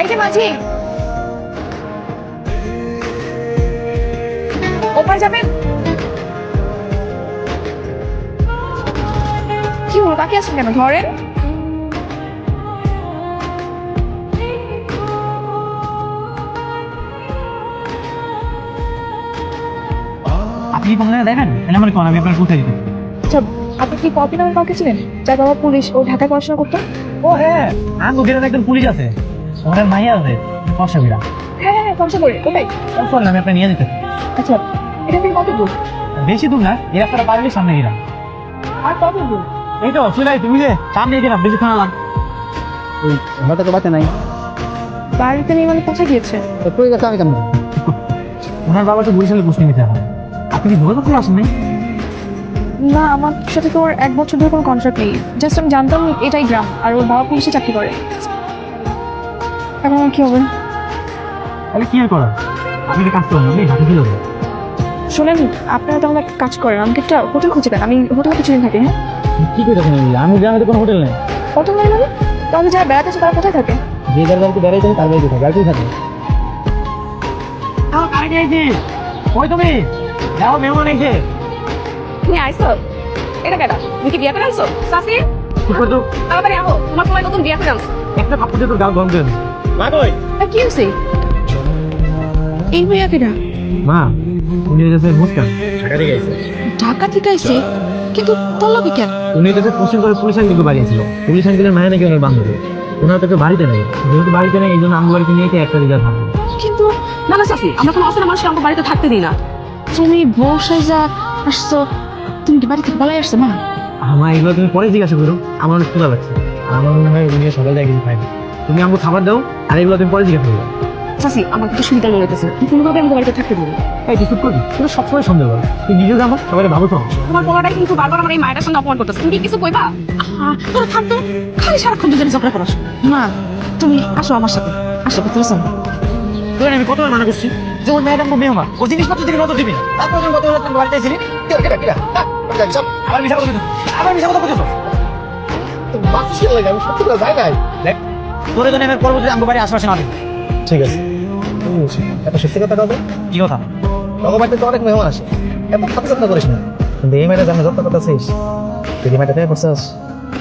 এই যে মাঝি। ওপারে যাবেন? কি হলো তাকে আছেন কেন ধরেন আপনি কি বাংলা দেখেন? তাহলে আমার কোন আমি আপনার কোথায় দিতে আচ্ছা আপনি কি পপি নামের কাউকে ছিলেন যার বাবা পুলিশ ও ঢাকায় পড়াশোনা করতো? ও হ্যাঁ আঙ্গুকের একজন পুলিশ আছে। ওনার মাইয়া আছে ফর্সা বিরা হ্যাঁ হ্যাঁ পড়াশোনা করি ফোন আমি আপনার নিয়ে দিতে আচ্ছা এটা থেকে কত দূর? বেশি দূর না এই রাস্তাটা পারলে সামনে গেলাম। আর কত দূর? এই তো চলাই তুমি যে সামনে গেলাম বেশি খানা লাগ ওই হঠাৎ তো বাতে নাই। বাড়িতে নেই মানে কোথায় গিয়েছে? কই গেছে আমি কেমন ওনার বাবা তো বরিশালে পোস্ট নিতে হয়। আপনি কি যোগাযোগ করে আসেন নাই না আমার সাথে তো ওর এক বছর ধরে কোনো কন্ট্রাক্ট নেই। জাস্ট আমি জানতাম এটাই গ্রাম আর ওর বাবা পুলিশে চাকরি করে। আমার কি হবে? তাহলে কি আর করার? আপনি একটা কাজ করুন আপনি ঢাকা দেবেন শোনেন আপনারা তাহলে একটা কাজ করেন আমাকে একটা হোটেল খুঁজে দেন। আমি হোটেলে কিছুদিন থাকি হ্যাঁ? কি করে দেখেন আমি গ্রামে তো কোনো হোটেল নেই। হোটেল নেই মানে? তাহলে যারা বেড়াতে আছে তারা কোথায় থাকে? যে যার বাড়িতে বেড়াইতে তার বাড়িতে থাকে বাড়িতেই থাকে আমার গাড়ি দিয়েছি ওই তুমি? যাও মেহমান এসে। তুমি আইসো এটা কেটা? তুমি কি বিয়ে করে আনছো? সাসি? কি করতো তাড়াতাড়ি আহো তোমার তোমার নতুন বিয়ে করে আনছো। একটা দিয়ে তোর গাল করে দিন। মা কই কি হয়েছে এই মেয়ে মা উনি মুস্কান ঢাকা থেকে এসে ঢাকা থেকে আইছে কিন্তু তোর লগে কেন? উনি হচ্ছে পশ্চিম করে পুলিশ আঙ্কিলকে বাড়িয়েছিল পুলিশ আঙ্কিলের মায়া নাকি ওনার বান্ধবী ওনার তো বাড়িতে নেই যেহেতু বাড়িতে নেই এই জন্য আমি বাড়িতে নিয়ে একটা রিজার্ভ থাকবে কিন্তু না না সাসি আমরা কোনো মানুষকে আমার বাড়িতে থাকতে দিই না তুমি বউ সাইজা আসছো তুমি কি বাড়ি থেকে পালাই আসছো মা? আমার এগুলো তুমি পরে জিজ্ঞাসা করো আমার অনেক ক্ষুধা লাগছে। আমার মনে হয় উনি সকাল থেকে কিছু খাইনি তুমি আমাকে খাবার দাও আর এগুলো তুমি পরে জিজ্ঞাসা করো সাসি আমার কিছু সুবিধা মনে হইতেছে তুমি কোনোভাবে আমাকে বাড়িতে থাকতে দিই এই তুই চুপ করবি তুমি সবসময় সন্দেহ করো। তুই নিজেও জানো সবাই ভালো তো। তোমার পোলাটাই কিন্তু বারবার আমার এই মায়ের সঙ্গে অপমান করতেছে। তুমি কি কিছু কইবা? আহা, তোরা থাকতো খালি সারাক্ষণ দুজনে ঝগড়া করো মা তুমি আসো আমার সাথে। আসো ভিতরে চলো। তোর আমি কতবার মানা করছি যে ওই ম্যাডাম মেয়ে আমার ও জিনিসপত্র দিকে নজর দিবি না। তারপর যখন কতবার তোমার বাড়িতে এসেছিলি আবার মিশা কথা বলছো আবার মিশা কথা বলছো আমি সত্যি করে যাই নাই। দেখ তোর জন্য আমি পরবর্তী আমার বাড়ি আশেপাশে না ঠিক আছে। এত সত্যি কথা কবে? কি কথা? আমার বাড়িতে তো অনেক মেহমান আসে। এত কথা যত্ন করিস না। কিন্তু এই মেয়েটা জানে যত কথা শেষ তুই মেয়েটা করছিস?